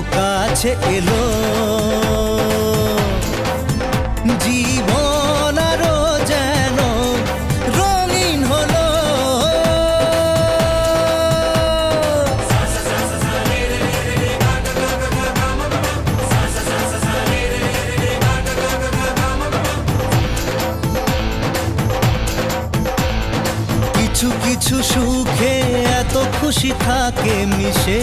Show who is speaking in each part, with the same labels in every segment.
Speaker 1: কাছে এলো। যেন রঙিন হলো। কিছু কিছু সুখে এত খুশি থাকে মিশে।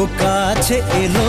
Speaker 1: ও কাছে এলো।